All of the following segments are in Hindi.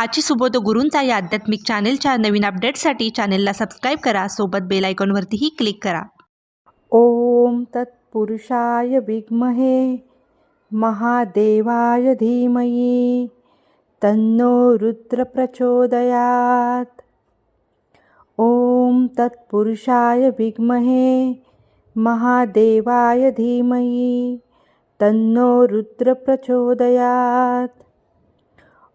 काची सुबोध गुरूंचा या आध्यात्मिक चॅनेलच्या नवीन अपडेट्ससाठी चॅनेलला सबस्क्राईब करा. सोबत बेल आयकॉनवरतीही क्लिक करा. ॐ तत्पुरुषाय विद्महे, महादेवाय धीमहि, तन्नो रुद्रप्रचोदयात्. ॐ तत्पुरुषाय विद्महे, महादेवाय धीमहि, तन्नो रुद्रप्रचोदयात्.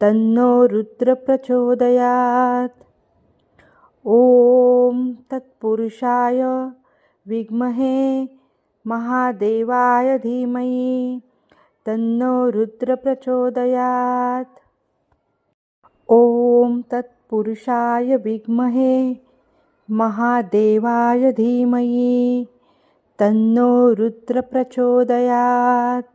तन्नो रुद्रप्रचोदयात्। ॐ तत्पुरुषाय विद्महे महादेवाय धीमहि तन्नो रुद्रप्रचोदयात्। ॐ तत्पुरुषाय विद्महे महादेवाय धीमहि तन्नो रुद्रप्रचोदयात्।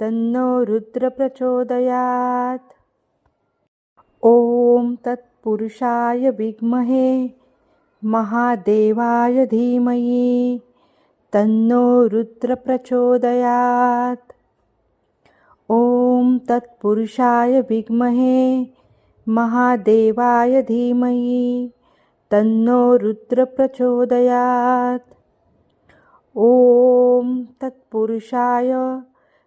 तन्नो रुद्रप्रचोदयात्। ॐ तत्पुरुषाय विद्महे महादेवाय धीमहि तन्नो रुद्रप्रचोदयात्। ॐ तत्पुरुषाय विद्महे महादेवाय धीमहि तन्नो रुद्रप्रचोदयात्। ॐ तत्पुरुषाय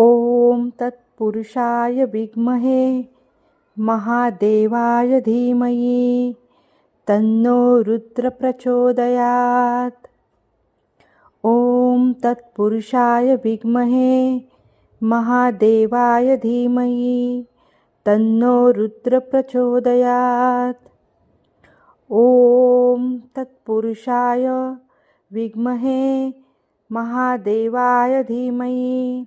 ओम ॐ तत्पुरुषाय विद्महे महादेवाय धीमहि तन्नो रुद्रप्रचोदयात्। ॐ तत्पुरुषाय विद्महे महादेवाय धीमहि तन्नो रुद्रप्रचोदयात्। ॐ तत्पुरुषाय विद्महे महादेवाय धीमहि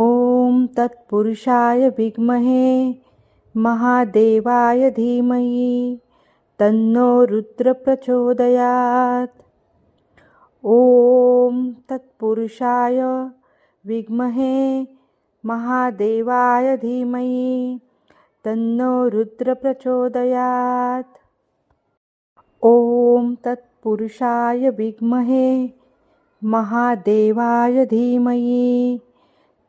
ॐ तत्पुरुषाय विद्महे महादेवाय धीमहि तन्नो रुद्रप्रचोदयात्। ॐ तत्पुरुषाय विद्महे महादेवाय धीमहि तन्नो रुद्रप्रचोदयात्। ॐ तत्पुरुषाय विद्महे महादेवाय धीमहि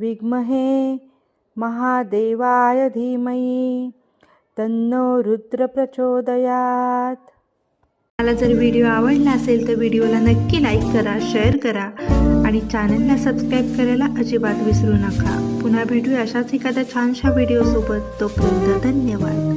विद्महे महादेवाय धीमहि तन्नो रुद्र प्रचोदयात. मला जर व्हिडिओ आवडला असेल तर व्हिडिओला नक्की लाईक करा शेअर करा आणि चॅनलला सबस्क्राईब करायला अजिबात विसरू नका. पुन्हा भेटूया अशाच एखाद्या छानशा व्हिडिओसोबत. तोपर्यंत धन्यवाद.